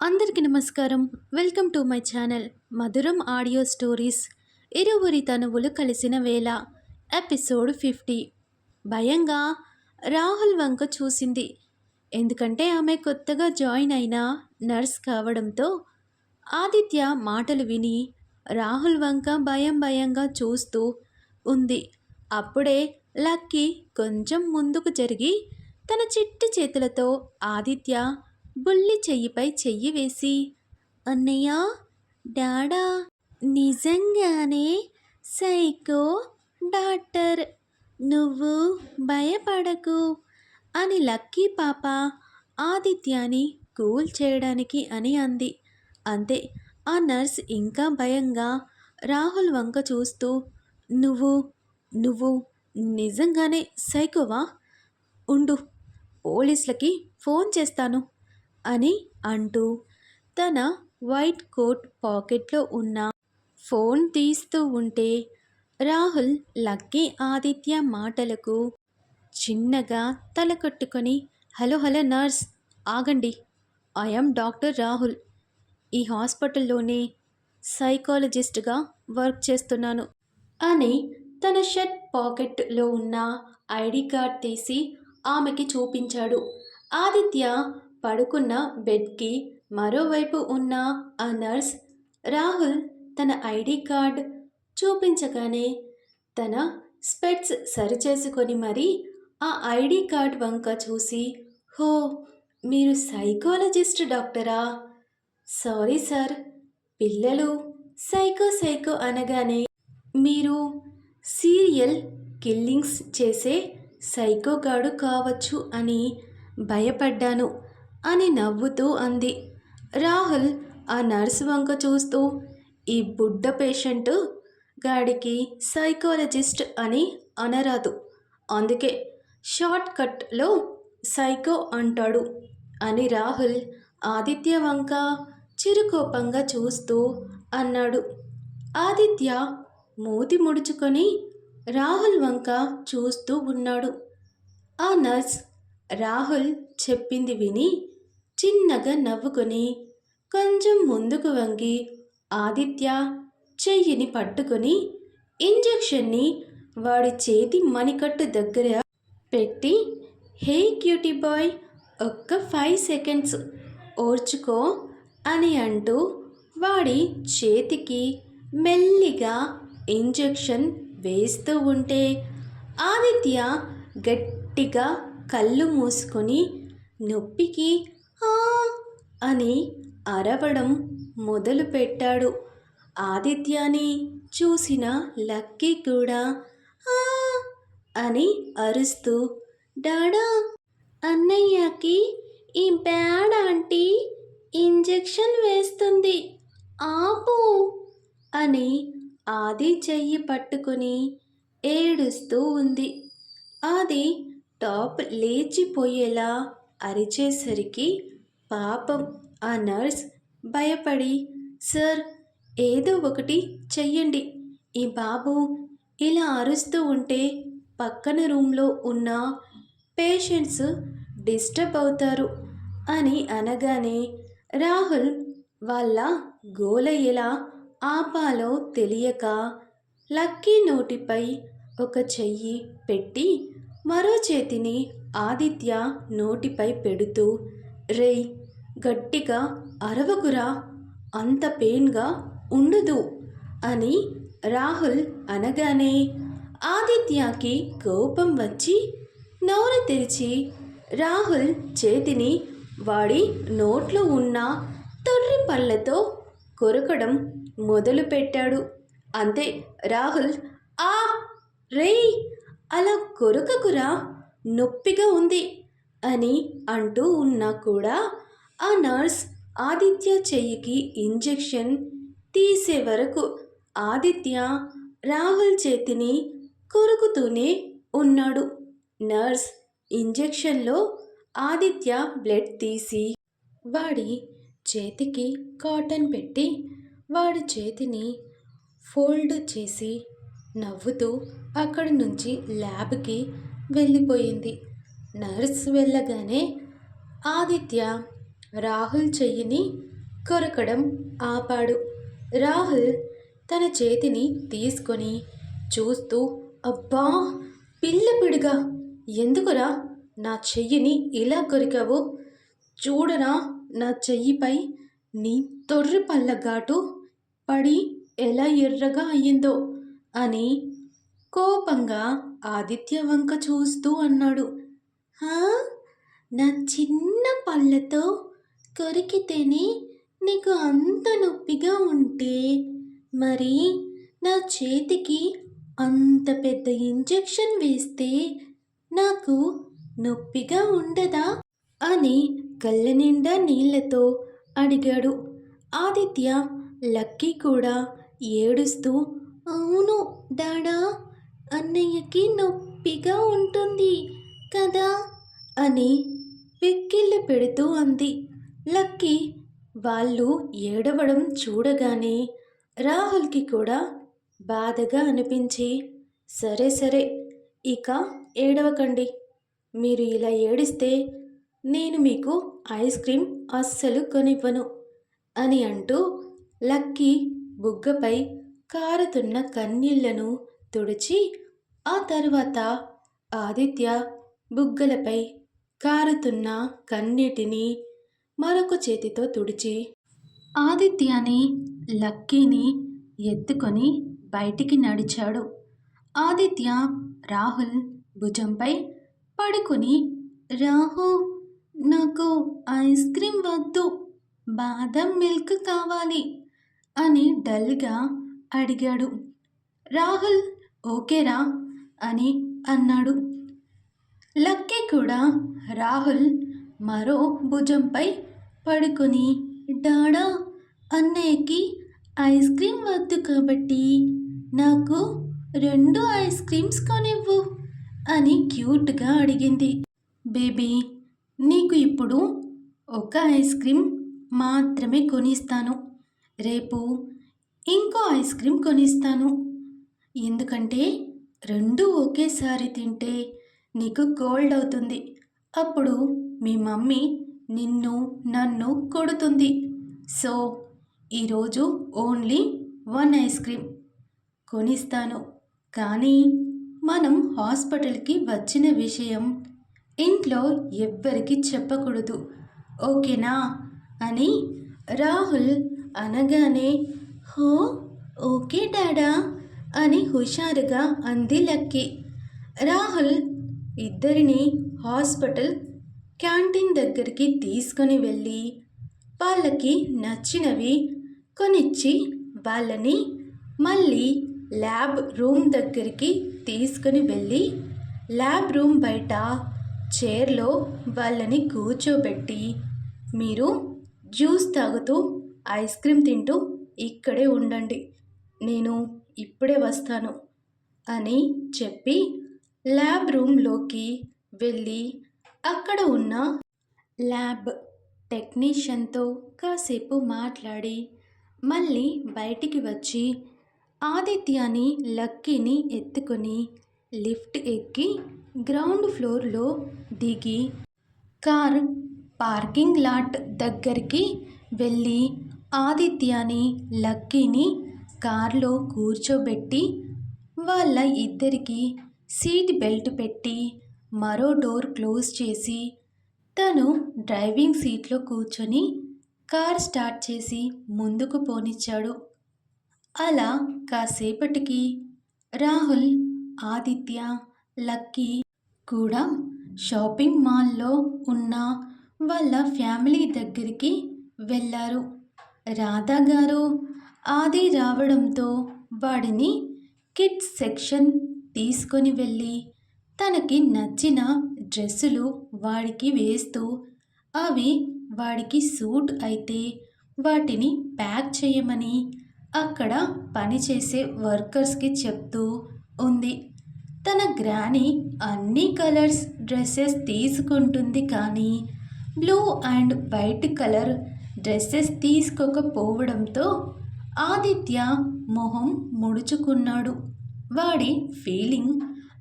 అందరికీ నమస్కారం. Welcome to my channel Madhuram audio stories. ఇరువురి తనువులు కలిసిన వేళ ఎపిసోడ్ ఫిఫ్టీ. భయంగా రాహుల్ వంక చూసింది. ఎందుకంటే ఆమె కొత్తగా జాయిన్ అయిన నర్స్ కావడంతో ఆదిత్య మాటలు విని రాహుల్ వంక భయం భయంగా చూస్తూ ఉంది. అప్పుడే లక్కీ కొంచెం ముందుకు జరిగి తన చిట్టి చేతులతో ఆదిత్య బుల్లి చెయ్యిపై చెయ్యి వేసి అన్నయ్య డాడా నిజంగానే సైకో డాక్టర్ నువ్వు భయపడకు అని లక్కీ పాప ఆదిత్యాని కూల్ చేయడానికి అని అంది. అంతే ఆ నర్స్ ఇంకా భయంగా రాహుల్ వంక చూస్తూ నువ్వు నువ్వు నిజంగానే సైకోవా? ఉండు పోలీసులకి ఫోన్ చేస్తాను. అని అంటూ తన వైట్ కోట్ పాకెట్లో ఉన్న ఫోన్ తీస్తూ ఉంటే రాహుల్ లక్కీ ఆదిత్య మాటలకు చిన్నగా తల కట్టుకొని హలో హలో నర్స్ ఆగండి. I'm doctor Rahul. ఈ హాస్పిటల్లోనే సైకాలజిస్ట్గా వర్క్ చేస్తున్నాను అని తన షర్ట్ పాకెట్లో ఉన్న ఐడి కార్డ్ తీసి ఆమెకి చూపించాడు. ఆదిత్య పడుకున్న బెడ్కి మరోవైపు ఉన్న ఆ నర్స్ రాహుల్ తన ఐడి కార్డ్ చూపించగానే తన స్పెట్స్ సరిచేసుకొని మరి ఆ ఐడి కార్డ్ వంక చూసి హో మీరు సైకాలజిస్ట్ డాక్టరా? సారీ సార్ పిల్లలు సైకో సైకో అనగానే మీరు సీరియల్ కిల్లింగ్స్ చేసే సైకోగాడు కావచ్చు అని భయపడ్డాను. అని నవ్వుతూ అంది. రాహుల్ ఆ నర్సు వంక చూస్తూ ఈ బుడ్డ పేషెంట్ గాడికి సైకాలజిస్ట్ అని అనరాదు. అందుకే షార్ట్ కట్లో సైకో అంటాడు అని రాహుల్ ఆదిత్య వంక చిరుకోపంగా చూస్తూ అన్నాడు. ఆదిత్య మూతి ముడుచుకొని రాహుల్ వంక చూస్తూ ఉన్నాడు. ఆ నర్స్ రాహుల్ చెప్పింది విని చిన్నగా నవ్వుకొని కొంచెం ముందుకు వంగి ఆదిత్య చెయ్యిని పట్టుకొని ఇంజెక్షన్ని వాడి చేతి మణికట్టు దగ్గర పెట్టి హే క్యూటీ బాయ్ ఒక్క ఫైవ్ సెకండ్స్ ఓర్చుకో అని అంటూ వాడి చేతికి మెల్లిగా ఇంజెక్షన్ వేస్తూ ఉంటే ఆదిత్య గట్టిగా కళ్ళు మూసుకొని నొప్పికి అని అరవడం మొదలుపెట్టాడు. ఆదిత్యాని చూసిన లక్కీ కూడా "ఆ" అని అరుస్తూ డాడా అన్నయ్యకి ఈ బ్యాడ్ ఆంటీ ఇంజెక్షన్ వేస్తుంది. ఆపు అని ఆది చెయ్యి పట్టుకుని ఏడుస్తూ ఉంది. ఆది టాప్ లేచిపోయేలా అరిచేసరికి పాపం ఆ నర్స్ భయపడి సార్ ఏదో ఒకటి చెయ్యండి. ఈ బాబు ఇలా అరుస్తూ ఉంటే పక్కన రూమ్లో ఉన్న పేషెంట్స్ డిస్టర్బ్ అవుతారు అని అనగానే రాహుల్ వాళ్ళ గోల ఎలా ఆపాలో తెలియక లక్కీ నోటిపై ఒక చెయ్యి పెట్టి మరో చేతిని ఆదిత్య నోటిపై పెడుతూ రేయ్ గట్టిగా అరవకురా అంత పెయిన్గా ఉండదు అని రాహుల్ అనగానే ఆదిత్యకి కోపం వచ్చి నోరు తెరిచి రాహుల్ చేతిని వాడి నోట్లో ఉన్న తొర్రి పళ్ళతో కొరకడం మొదలుపెట్టాడు అంతే రాహుల్ ఆ రేయ్ అలా కొరకకురా నొప్పిగా ఉంది అని అంటూ ఉన్నా కూడా ఆ నర్స్ ఆదిత్య చెయ్యికి ఇంజెక్షన్ తీసే వరకు ఆదిత్య రాహుల్ చేతిని కొరుకుతూనే ఉన్నాడు. నర్స్ ఇంజెక్షన్లో ఆదిత్య బ్లడ్ తీసి వాడి చేతికి కాటన్ పెట్టి వాడి చేతిని ఫోల్డ్ చేసి నవ్వుతూ అక్కడి నుంచి ల్యాబ్కి వెళ్ళిపోయింది. నర్స్ వెళ్ళగానే ఆదిత్య రాహుల్ చెయ్యిని కొరకడం ఆపాడు. రాహుల్ తన చేతిని తీసుకొని చూస్తూ అబ్బా పిల్లపిడిగా ఎందుకురా నా చెయ్యిని ఇలా కొరికావు? చూడరా నా చెయ్యిపై నీ తొర్రి పళ్ళ ఘాటు పడి ఎలా ఎర్రగా అయ్యిందో అని కోపంగా ఆదిత్య వంక చూస్తూ అన్నాడు. నా చిన్న పళ్ళతో కొరికితేనే నీకు అంత నొప్పిగా ఉంటే? మరి నా చేతికి అంత పెద్ద ఇంజెక్షన్ వేస్తే నాకు నొప్పిగా ఉండదా? అని కళ్ళ నిండా నీళ్ళతో అడిగాడు. ఆదిత్య లక్కీ కూడా ఏడుస్తూ అవును డాడా అన్నయ్యకి నొప్పిగా ఉంటుంది కదా? అని పెక్కిళ్ళు పెడుతూ అంది. లక్కీ వాళ్ళు ఏడవడం చూడగానే రాహుల్కి కూడా బాధగా అనిపించి సరే సరే ఇక ఏడవకండి. మీరు ఇలా ఏడిస్తే నేను మీకు ఐస్ క్రీమ్ అస్సలు కొనివ్వను అని అంటూ లక్కీ బుగ్గపై కారుతున్న కన్నీళ్ళను తుడిచి ఆ తరువాత ఆదిత్య బుగ్గలపై కారుతున్న కన్నీటిని మరొక చేతితో తుడిచి ఆదిత్యని లక్కీని ఎత్తుకొని బయటికి నడిచాడు. ఆదిత్య రాహుల్ భుజంపై పడుకుని రాహు నాకు ఐస్ క్రీమ్ వద్దు బాదం మిల్క్ కావాలి అని డల్గా అడిగాడు. రాహుల్ ఓకేరా అని అన్నాడు. లక్కీ కూడా రాహుల్ మరో భుజంపై పడుకొని డాడా అన్నయ్యకి ఐస్ క్రీమ్ వద్దు కాబట్టి నాకు రెండు ఐస్ క్రీమ్స్ కొనివ్వు అని క్యూట్గా అడిగింది. బేబీ నీకు ఇప్పుడు ఒక ఐస్ క్రీమ్ మాత్రమే కొనిస్తాను. రేపు ఇంకో ఐస్ క్రీమ్ కొనిస్తాను. ఎందుకంటే రెండు ఒకేసారి తింటే నీకు కోల్డ్ అవుతుంది. అప్పుడు మీ మమ్మీ నిన్ను నన్ను కొడుతుంది. సో ఈరోజు ఓన్లీ వన్ ఐస్ క్రీమ్ కొనిస్తాను. కానీ మనం హాస్పిటల్కి వచ్చిన విషయం ఇంట్లో ఎవ్వరికి చెప్పకూడదు. ఓకేనా? అని రాహుల్ అనగానే హో ఓకే డాడా అని హుషారుగా అంది లక్కీ. రాహుల్ ఇద్దరిని హాస్పిటల్ క్యాంటీన్ దగ్గరికి తీసుకొని వెళ్ళి వాళ్ళకి నచ్చినవి కొనిచ్చి వాళ్ళని మళ్ళీ ల్యాబ్ రూమ్ దగ్గరికి తీసుకుని వెళ్ళి ల్యాబ్ రూమ్ బయట చైర్లో వాళ్ళని కూర్చోబెట్టి మీరు జ్యూస్ తాగుతూ ఐస్ క్రీమ్ తింటూ ఇక్కడే ఉండండి. నేను ఇప్పుడే వస్తాను అని చెప్పి ల్యాబ్ రూమ్లోకి వెళ్ళి అక్కడ ఉన్న ల్యాబ్ టెక్నీషియన్తో కాసేపు మాట్లాడి మళ్ళీ బయటికి వచ్చి ఆదిత్యాని లక్కీని ఎత్తుకొని లిఫ్ట్ ఎక్కి గ్రౌండ్ ఫ్లోర్లో దిగి కార్ పార్కింగ్ లాట్ దగ్గరికి వెళ్ళి ఆదిత్యాని లక్కీని కార్లో కూర్చోబెట్టి వాళ్ళ ఇద్దరికి సీట్ బెల్ట్ పెట్టి మరో డోర్ క్లోజ్ చేసి తను డ్రైవింగ్ సీట్లో కూర్చొని కార్ స్టార్ట్ చేసి ముందుకు పోనిచ్చాడు. అలా కాసేపటికి రాహుల్ ఆదిత్య లక్కీ కూడా షాపింగ్ మాల్లో ఉన్న వాళ్ళ ఫ్యామిలీ దగ్గరికి వెళ్ళారు. రాధా గారు ఆది రావడంతో వాడిని కిడ్స్ సెక్షన్ తీసుకొని వెళ్ళి తనకి నచ్చిన డ్రెస్సులు వాడికి వేస్తూ అవి వాడికి సూట్ అయితే వాటిని ప్యాక్ చేయమని అక్కడ పనిచేసే వర్కర్స్కి చెప్తూ ఉంది. తన గ్రాని అన్ని కలర్స్ డ్రెస్సెస్ తీసుకుంటుంది కానీ blue and white colour dresses తీసుకోకపోవడంతో Aditya మొహం ముడుచుకున్నాడు. వాడి ఫీలింగ్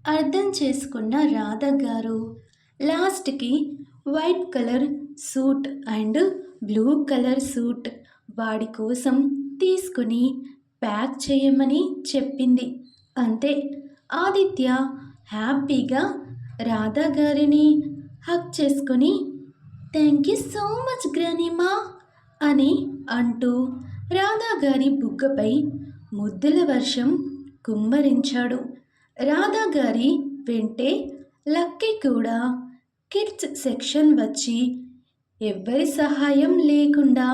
అర్థం చేసుకున్న రాధ గారు. లాస్ట్కి white colour suit and blue colour suit వాడి కోసం తీసుకుని ప్యాక్ చేయమని చెప్పింది. అంతే. ఆదిత్య హ్యాపీగా రాధా గారిని హక్ చేసుకొని thank you so much grandma అని అంటూ రాధా గారి బుగ్గపై ముద్దుల వర్షం కుమ్మరించాడు. రాధా గారి వెంటే లక్కీ కూడా కిడ్స్ సెక్షన్ వచ్చి ఎవ్వరి సహాయం లేకుండా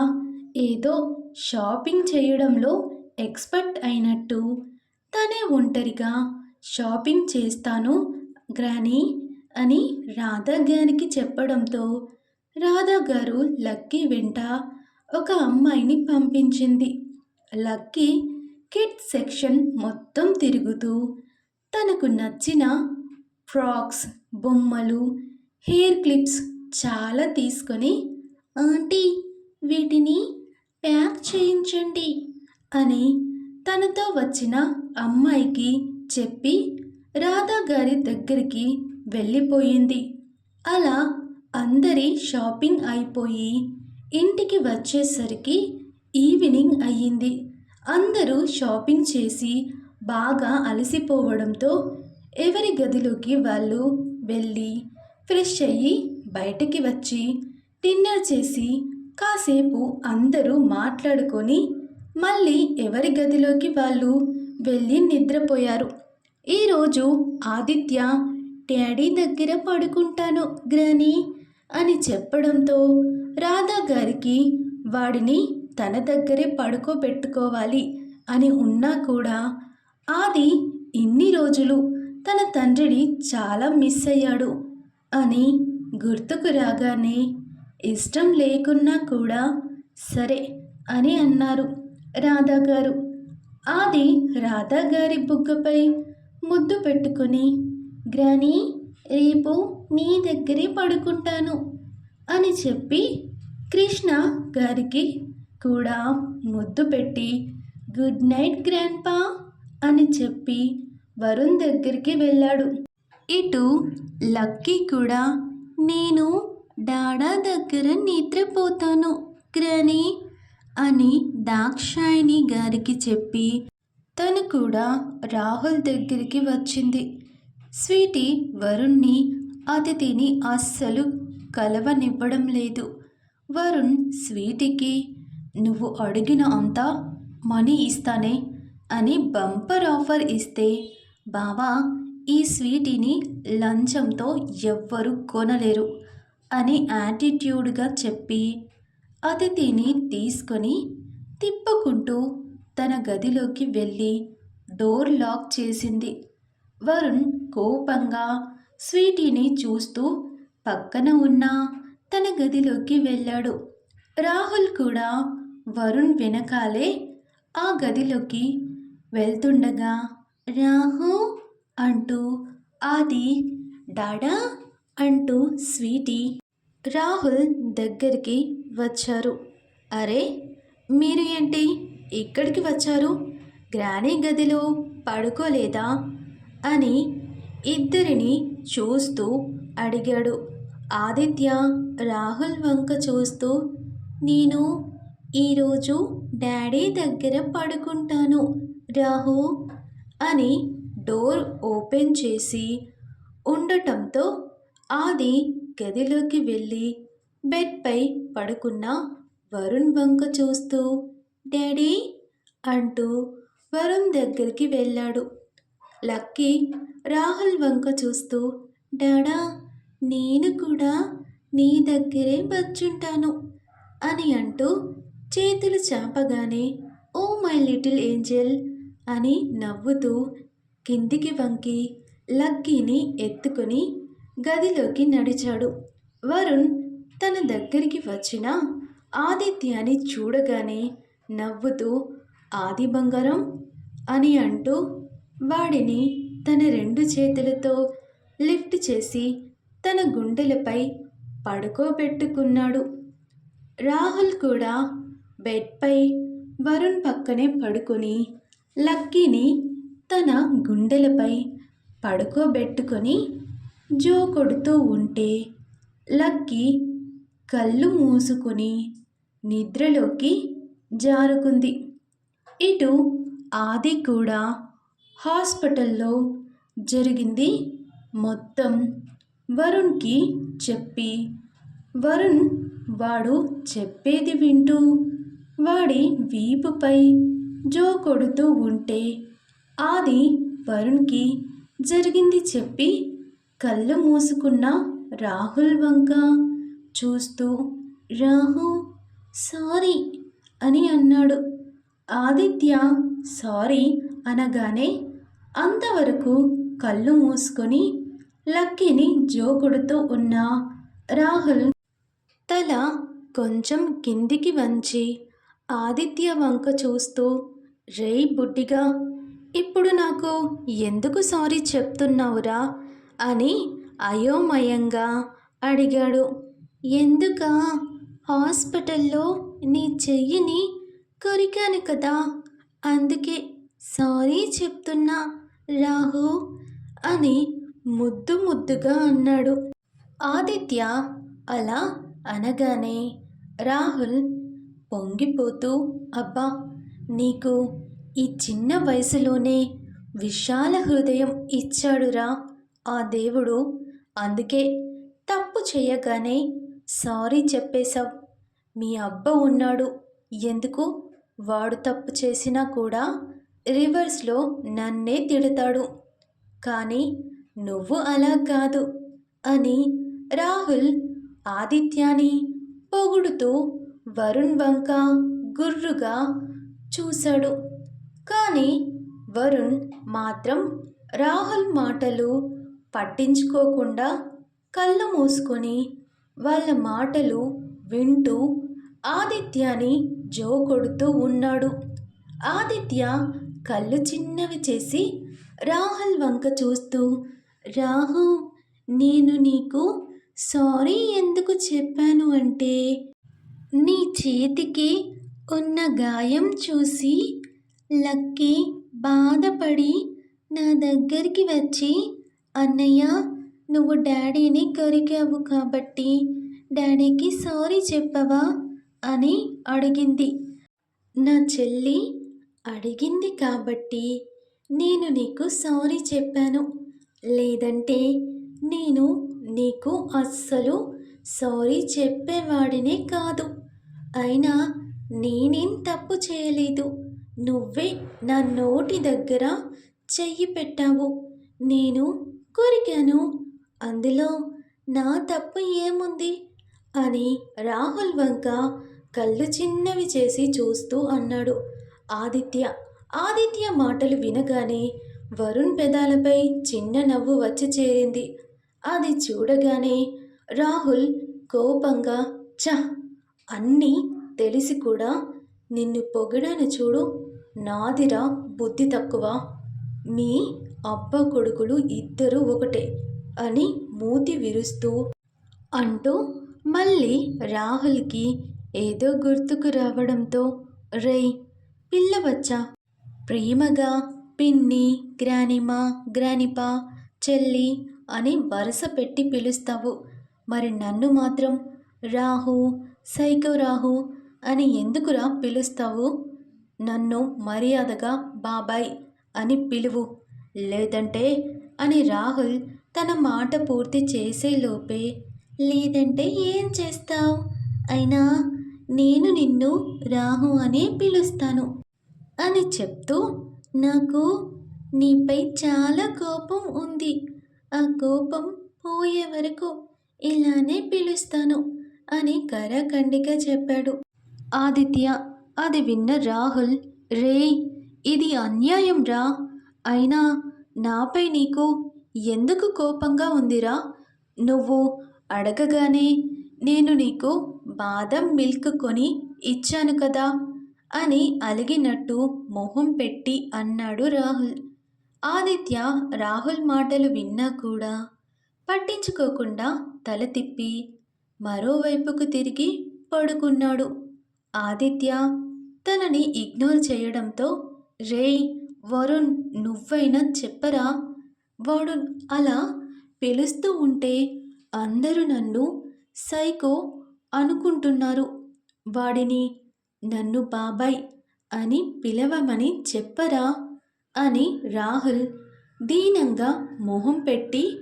ఏదో షాపింగ్ చేయడంలో ఎక్స్పర్ట్ అయినట్టు. తనే ఒంటరిగా షాపింగ్ చేస్తాను గ్రానీ అని రాధా గారికి చెప్పడంతో రాధా గారు లక్కీ వెంట ఒక అమ్మాయిని పంపించింది. లక్కీ కిడ్స్ సెక్షన్ మొత్తం తిరుగుతూ తనకు నచ్చిన ఫ్రాక్స్ బొమ్మలు హెయిర్ క్లిప్స్ చాలా తీసుకొని ఆంటీ వీటిని ప్యాక్ చేయించండి అని తనతో వచ్చిన అమ్మాయికి చెప్పి రాధా గారి దగ్గరికి వెళ్ళిపోయింది. అలా అందరి షాపింగ్ అయిపోయి ఇంటికి వచ్చేసరికి ఈవినింగ్ అయ్యింది. అందరూ షాపింగ్ చేసి బాగా అలసిపోవడంతో ఎవరి గదిలోకి వాళ్ళు వెళ్ళి ఫ్రెష్ అయ్యి బయటికి వచ్చి డిన్నర్ చేసి కాసేపు అందరూ మాట్లాడుకొని మళ్ళీ ఎవరి గదిలోకి వాళ్ళు వెళ్ళి నిద్రపోయారు. ఈరోజు ఆదిత్య డాడీ దగ్గర పడుకుంటాను గ్రాని అని చెప్పడంతో రాధా గారికి వాడిని తన దగ్గరే పడుకోబెట్టుకోవాలి అని ఉన్నా కూడా ఆది ఇన్ని రోజులు తన తండ్రిని చాలా మిస్ అయ్యాడు అని గుర్తుకు రాగానే ఇష్టం లేకున్నా కూడా సరే అని అన్నారు రాధా గారు ఆది రాధా గారి బుగ్గపై ముద్దు పెట్టుకొని గ్రానీ రేపు నీ దగ్గరే పడుకుంటాను అని చెప్పి కృష్ణ గారికి కూడా ముద్దు పెట్టి గుడ్ నైట్ గ్రాండ్పా అని చెప్పి వరుణ్ దగ్గరికి వెళ్ళాడు. ఇటు లక్కీ కూడా నేను డాడా దగ్గర నిద్రపోతాను గ్రని అని దాక్షాయిని గారికి చెప్పి తను కూడా రాహుల్ దగ్గరికి వచ్చింది. స్వీటీ వరుణ్ణి అతిథిని అస్సలు కలవనివ్వడం లేదు. వరుణ్ స్వీటీకి నువ్వు అడిగిన అంతా మనీ ఇస్తానే అని బంపర్ ఆఫర్ ఇస్తే బావా ఈ స్వీటీని లంచంతో ఎవ్వరు కొనలేరు అని యాటిట్యూడ్గా చెప్పి అతిథిని తీసుకొని తిప్పుకుంటూ తన గదిలోకి వెళ్ళి డోర్ లాక్ చేసింది. వరుణ్ కోపంగా స్వీటీని చూస్తూ పక్కన ఉన్న తన గదిలోకి వెళ్ళాడు. రాహుల్ కూడా వరుణ్ వెనకాలే ఆ గదిలోకి వెళ్తుండగా రాహు అంటూ ఆది డాడా అంటూ స్వీటీ రాహుల్ దగ్గరికి వచ్చారు. అరే మీరు ఏంటి ఇక్కడికి వచ్చారు? గ్రానీ గదిలో పడుకోలేదా? అని ఇద్దరిని చూస్తూ అడిగాడు. ఆదిత్య రాహుల్ వంక చూస్తూ నేను ఈరోజు డాడీ దగ్గర పడుకుంటాను రాహు అని డోర్ ఓపెన్ చేసి ఉండటంతో ఆది గదిలోకి వెళ్ళి బెడ్పై పడుకున్న వరుణ్ వంక చూస్తూ డాడీ అంటూ వరుణ్ దగ్గరికి వెళ్ళాడు. లక్కీ రాహుల్ వంక చూస్తూ డాడా నేను కూడా నీ దగ్గరే వచ్చుంటాను అని అంటూ చేతులు చాపగానే ఓ మై లిటిల్ ఏంజెల్ అని నవ్వుతూ కిందికి వంకి లక్కీని ఎత్తుకొని గదిలోకి నడిచాడు. వరుణ్ తన దగ్గరికి వచ్చిన ఆదిత్యాన్ని చూడగానే నవ్వుతూ ఆది బంగారం అని అంటూ వాడిని తన రెండు చేతులతో లిఫ్ట్ చేసి తన గుండెలపై పడుకోబెట్టుకున్నాడు. రాహుల్ కూడా బెడ్పై వరుణ్ పక్కనే పడుకొని లక్కీని తన గుండెలపై పడుకోబెట్టుకొని జో కొడుతూ ఉంటే లక్కీ కళ్ళు మూసుకొని నిద్రలోకి జారుకుంది. ఇటు ఆది కూడా హాస్పిటల్లో జరిగింది మొత్తం వరుణ్కి చెప్పి వరుణ్ వాడు చెప్పేది వింటూ వాడి వీపుపై జో కొడుతూ ఉంటే ఆది వరుణ్కి జరిగింది చెప్పి కళ్ళు మూసుకున్న రాహుల్ వంక చూస్తూ రాహు సారీ అని అన్నాడు. ఆదిత్య సారీ అనగానే అంతవరకు కళ్ళు మూసుకొని లక్కీని జోకుడుతూ ఉన్న రాహుల్ తల కొంచెం కిందికి వంచి ఆదిత్య వంక చూస్తూ రేయ్ బుడ్డిగా ఇప్పుడు నాకు ఎందుకు సారీ చెప్తున్నావురా? అని అయోమయంగా అడిగాడు. ఎందుకా? హాస్పిటల్లో నీ చెయ్యిని కొరికాను కదా అందుకే సారీ చెప్తున్నా రాహు అని ముద్దు ముద్దుగా అన్నాడు. ఆదిత్య అలా అనగానే రాహుల్ పొంగిపోతూ అబ్బా నీకు ఈ చిన్న వయసులోనే విశాల హృదయం ఇచ్చాడురా ఆ దేవుడు. అందుకే తప్పు చేయగానే సారీ చెప్పేశావు. మీ అబ్బ ఉన్నాడు. ఎందుకు? వాడు తప్పు చేసినా కూడా రివర్స్లో నన్నే తిడతాడు. కానీ నువ్వు అలా కాదు అని రాహుల్ ఆదిత్యాని పొగుడుతూ వరుణ్ వంక గుర్రుగా చూశాడు. కానీ వరుణ్ మాత్రం రాహుల్ మాటలు పట్టించుకోకుండా కళ్ళు మూసుకొని వాళ్ళ మాటలు వింటూ ఆదిత్యాని జో కొడుతూ ఉన్నాడు. ఆదిత్య కళ్ళు చిన్నవి చేసి రాహుల్ వంక చూస్తూ రాహు నేను నీకు సారీ ఎందుకు చెప్పాను అంటే నీ చేతికి ఉన్న గాయం చూసి లక్కీ బాధపడి నా దగ్గరికి వచ్చి అన్నయ్య నువ్వు డాడీని కొరికావు కాబట్టి డాడీకి సారీ చెప్పవా? అని అడిగింది. నా చెల్లి అడిగింది కాబట్టి నేను నీకు సారీ చెప్పాను. లేదంటే నేను నీకు అస్సలు సారీ చెప్పేవాడినే కాదు. అయినా నేనేం తప్పు చేయలేదు. నువ్వే నా నోటి దగ్గర చెయ్యి పెట్టావు. నేను కొరికాను. అందులో నా తప్పు ఏముంది? అని రాహుల్ వంక కళ్ళు చిన్నవి చేసి చూస్తూ అన్నాడు. ఆదిత్య ఆదిత్య మాటలు వినగానే వరుణ్ పెదాలపై చిన్న నవ్వు వచ్చి చేరింది. అది చూడగానే రాహుల్ కోపంగా చ అన్నీ తెలిసి కూడా నిన్ను పొగిడాను చూడు. నాదిరా బుద్ధి తక్కువ. మీ అబ్బ కొడుకులు ఇద్దరు ఒకటే అని మూతి విరుస్తూ అంటూ మళ్ళీ రాహుల్కి ఏదో గుర్తుకు రావడంతో రేయ్ పిల్లవచ్చా? ప్రేమగా పిన్ని గ్రానిమా గ్రానిపా చెల్లి అని వరుస పెట్టి పిలుస్తావు. మరి నన్ను మాత్రం రాహు సైకో రాహు అని ఎందుకురా పిలుస్తావు? నన్ను మర్యాదగా బాబాయ్ అని పిలువు. లేదంటే? అని రాహుల్ తన మాట పూర్తి చేసేలోపే లేదంటే ఏం చేస్తావు? అయినా నేను నిన్ను రాహు అనే పిలుస్తాను అని చెప్తూ నాకు నీపై చాలా కోపం ఉంది. ఆ కోపం పోయే వరకు ఇలానే పిలుస్తాను. అని కరాఖండిగా చెప్పాడు. ఆదిత్య అది విన్న రాహుల్ రే ఇది అన్యాయం రా. అయినా నాపై నీకు ఎందుకు కోపంగా ఉందిరా? నువ్వు అడగగానే నేను నీకు బాదం మిల్క్ కొని ఇచ్చాను కదా అని అలిగినట్టు మొహం పెట్టి అన్నాడు రాహుల్. ఆదిత్య రాహుల్ మాటలు విన్నా కూడా పట్టించుకోకుండా తల తిప్పి మరోవైపుకు తిరిగి పడుకున్నాడు. ఆదిత్య తనని ఇగ్నోర్ చేయడంతో రేయ్ వరుణ్ నువ్వైనా చెప్పరా? వాడు అలా పిలుస్తూ ఉంటే అందరూ నన్ను సైకో అనుకుంటున్నారు. వాడిని నన్ను బాబాయ్ అని పిలవమని చెప్పరా? అని రాహుల్ దీనంగా మొహం పెట్టి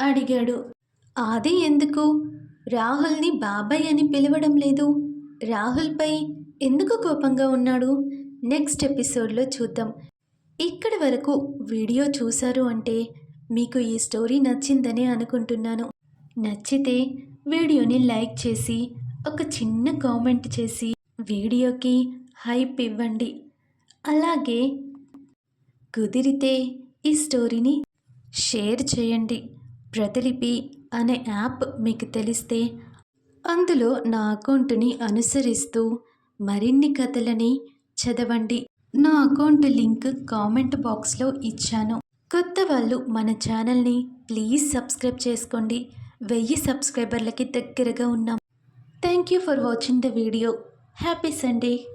అడిగాడు. అది ఎందుకు? రాహుల్ని బాబాయ్ అని పిలవడం లేదు. రాహుల్పై ఎందుకు కోపంగా ఉన్నాడు? నెక్స్ట్ ఎపిసోడ్లో చూద్దాం. ఇక్కడి వరకు వీడియో చూశారు అంటే మీకు ఈ స్టోరీ నచ్చిందని అనుకుంటున్నాను. నచ్చితే వీడియోని లైక్ చేసి ఒక చిన్న కామెంట్ చేసి వీడియోకి హైప్ ఇవ్వండి. అలాగే కుదిరితే ఈ స్టోరీని షేర్ చేయండి. ప్రతిలిపి అనే యాప్ మీకు తెలిస్తే అందులో నా అకౌంట్ని అనుసరిస్తూ మరిన్ని కథలని చదవండి. నా అకౌంట్ లింక్ కామెంట్ బాక్స్లో ఇచ్చాను. కొత్త వాళ్ళు మన ఛానల్ని ప్లీజ్ సబ్స్క్రైబ్ చేసుకోండి. వెయ్యి సబ్స్క్రైబర్లకి దగ్గరగా ఉన్నాం. Thank you for watching the video. Happy Sunday.